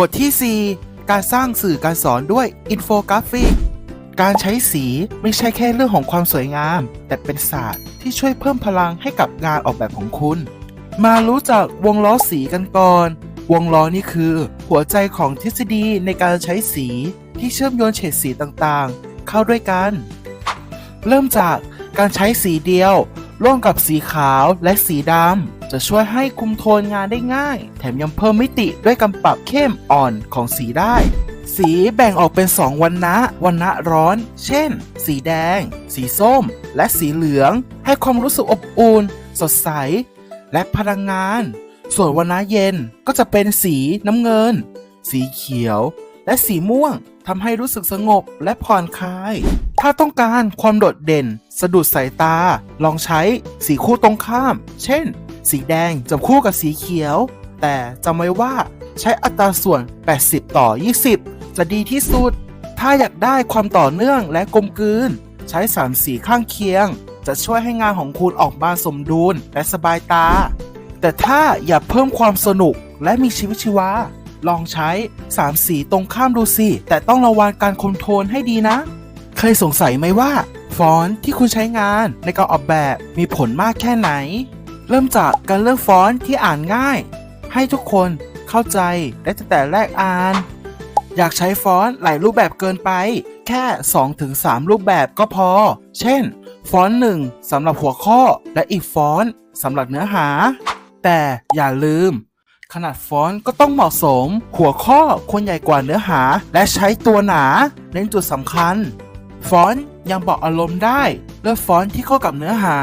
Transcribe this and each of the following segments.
บทที่ 4 การสร้างสื่อการสอนด้วยอินโฟกราฟิก การใช้สีไม่ใช่แค่เรื่องของความสวยงาม แต่เป็นศาสตร์ที่ช่วยเพิ่มพลังให้กับงานออกแบบของคุณ มารู้จักวงล้อสีกันก่อน วงล้อนี่คือ หัวใจของทฤษฎีในการใช้สีที่เชื่อมโยงเฉดสีต่างๆ เข้าด้วยกัน เริ่มจากการใช้สีเดียว ร่วมกับสีขาวและสีดำจะช่วยให้คุมโทนงานได้ง่าย แถมยังเพิ่มมิติด้วยกำปรับเข้มอ่อนของสีได้ สีแบ่งออกเป็น 2 วันนะวันนะร้อน เช่น สีแดง สีส้ม และสีเหลือง ให้ความรู้สึกอบอุ่นสดใส และพลังงาน ส่วนวันนะเย็นก็จะเป็นสีน้ำเงิน สีเขียว และสีม่วงทำให้รู้สึกสงบและผ่อนคลาย ถ้าต้องการความโดดเด่น สะดุดสายตา ลองใช้สีคู่ตรงข้าม เช่น สีแดงจับคู่กับสีเขียว แต่จำไว้ว่าใช้อัตราส่วน 80 ต่อ 20 จะดีที่สุด ถ้าอยากได้ความต่อเนื่องและกลมกลืน ใช้3สีข้างเคียง จะช่วยให้งานของคุณออกมาสมดุลและสบายตา แต่ถ้าอยากเพิ่มความสนุกและมีชีวิตชีวา ลองใช้ 3 สีตรงข้ามดูสิ แต่ต้องระวังการคอนโทรลให้ดีนะ เคยสงสัยไหมว่า ฟอนต์ที่คุณใช้งานในการออกแบบมีผลมากแค่ไหน เริ่มจากการเลือกฟอนต์ที่อ่านง่าย ให้ทุกคนเข้าใจและตั้งแต่แรกอ่าน อยากใช้ฟอนต์หลายรูปแบบเกินไป แค่ 2-3 รูปแบบก็พอ เช่น ฟอนต์หนึ่งสำหรับหัวข้อและอีกฟอนต์สำหรับเนื้อหา แต่อย่าลืม ขนาดฟอนต์ก็ต้องเหมาะสม หัวข้อควรใหญ่กว่าเนื้อหา และใช้ตัวหนาเน้นจุดสำคัญ ฟอนต์ยังบอกอารมณ์ได้เลือกฟอนต์ที่เข้ากับเนื้อหา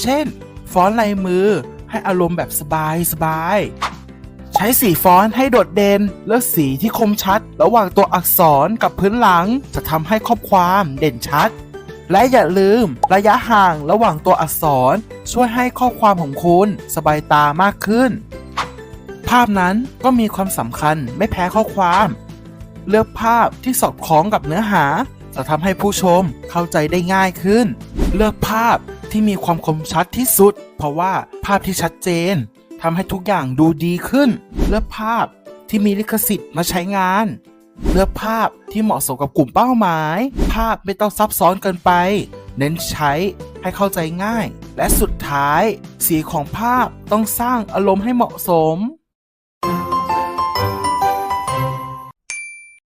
เช่น ฟอนต์ลายมือให้อารมณ์แบบสบายสบายใช้สีฟอนต์ให้โดดเด่นเลือกสีที่คมชัด ระหว่างตัวอักษรกับพื้นหลัง จะทำให้ข้อความเด่นชัด และอย่าลืมระยะห่างระหว่างตัวอักษร ช่วยให้ข้อความของคุณสบายตามากขึ้น ภาพนั้นก็มีความสำคัญไม่แพ้ข้อความ เลือกภาพที่สอดคล้องกับเนื้อหา จะทำให้ผู้ชมเข้าใจได้ง่ายขึ้น เลือกภาพที่มีความคมชัดที่สุด เพราะว่าภาพที่ชัดเจนทำให้ทุกอย่างดูดีขึ้น เลือกภาพที่มีลิขสิทธิ์มาใช้งาน เลือกภาพที่เหมาะสมกับกลุ่มเป้าหมาย ภาพไม่ต้องซับซ้อนเกินไป เน้นใช้ให้เข้าใจง่าย และสุดท้าย สีของภาพต้องสร้างอารมณ์ให้เหมาะสม